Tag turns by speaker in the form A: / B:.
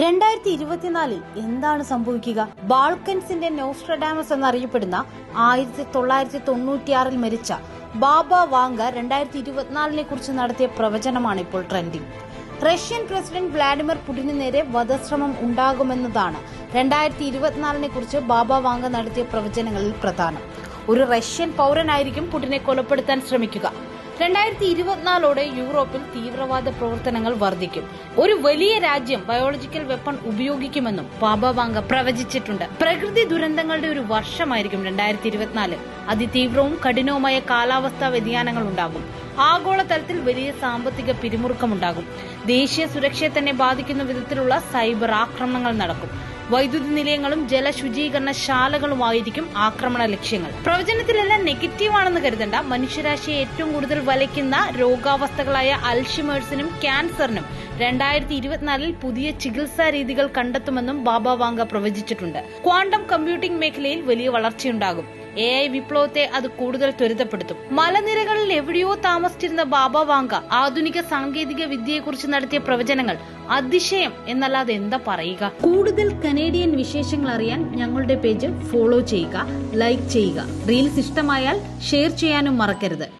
A: രണ്ടായിരത്തി ഇരുപത്തിനാലിൽ എന്താണ് സംഭവിക്കുക? ബാൾക്കൻസിന്റെ നോസ്ട്രഡാമസ് എന്നറിയപ്പെടുന്ന ആയിരത്തി തൊള്ളായിരത്തി തൊണ്ണൂറ്റിയാറിൽ മരിച്ച ബാബ വാങ്ക രണ്ടായിരത്തി ഇരുപത്തിനാലിനെ കുറിച്ച് നടത്തിയ പ്രവചനമാണ് ഇപ്പോൾ ട്രെൻഡിംഗ് റഷ്യൻ പ്രസിഡന്റ് വ്ളാഡിമിർ പുടിന് നേരെ വധശ്രമം ഉണ്ടാകുമെന്നതാണ് രണ്ടായിരത്തി ഇരുപത്തിനാലിനെ കുറിച്ച് ബാബ വാങ്ക നടത്തിയ പ്രവചനങ്ങളിൽ പ്രധാനം. ഒരു റഷ്യൻ പൗരനായിരിക്കും പുടിനെ കൊലപ്പെടുത്താൻ ശ്രമിക്കുക. രണ്ടായിരത്തി ഇരുപത്തിനാലോടെ യൂറോപ്പിൽ തീവ്രവാദ പ്രവർത്തനങ്ങൾ വർദ്ധിക്കും. ഒരു വലിയ രാജ്യം ബയോളജിക്കൽ വെപ്പൺ ഉപയോഗിക്കുമെന്നും പാപവാങ്ക പ്രവചിച്ചിട്ടുണ്ട്. പ്രകൃതി ദുരന്തങ്ങളുടെ ഒരു വർഷമായിരിക്കും രണ്ടായിരത്തി ഇരുപത്തിനാല് അതിതീവ്രവും കഠിനവുമായ കാലാവസ്ഥാ വ്യതിയാനങ്ങൾ ഉണ്ടാകും. ആഗോളതലത്തിൽ വലിയ സാമ്പത്തിക പിരിമുറുക്കമുണ്ടാകും. ദേശീയ സുരക്ഷയെ തന്നെ ബാധിക്കുന്ന വിധത്തിലുള്ള സൈബർ ആക്രമണങ്ങൾ നടക്കും. വൈദ്യുതി നിലയങ്ങളും ജലശുചീകരണ ശാലകളുമായിരിക്കും ആക്രമണ ലക്ഷ്യങ്ങൾ. പ്രവചനത്തിലെല്ലാം നെഗറ്റീവ് ആണെന്ന് കരുതണ്ട. മനുഷ്യരാശിയെ ഏറ്റവും കൂടുതൽ വലയ്ക്കുന്ന രോഗാവസ്ഥകളായ അൽഷിമേഴ്സിനും ക്യാൻസറിനും രണ്ടായിരത്തി ഇരുപത്തിനാലിൽ പുതിയ ചികിത്സാ രീതികൾ കണ്ടെത്തുമെന്നും ബാബ വാങ്ക പ്രവചിച്ചിട്ടുണ്ട്. ക്വാണ്ടം കമ്പ്യൂട്ടിംഗ് മേഖലയിൽ വലിയ വളർച്ചയുണ്ടാകും. എ ഐ വിപ്ലവത്തെ അത് കൂടുതൽ ത്വരിതപ്പെടുത്തും. മലനിരകളിൽ എവിടെയോ താമസിച്ചിരുന്ന ബാബ വാങ്ക ആധുനിക സാങ്കേതിക വിദ്യയെക്കുറിച്ച് നടത്തിയ പ്രവചനങ്ങൾ അതിശയം എന്നല്ലാതെ എന്താ പറയുക? കൂടുതൽ കനേഡിയൻ വിശേഷങ്ങൾ അറിയാൻ ഞങ്ങളുടെ പേജ് ഫോളോ ചെയ്യുക ലൈക്ക് ചെയ്യുക. റീൽസ് ഇഷ്ടമായാൽ ഷെയർ ചെയ്യാനും മറക്കരുത്.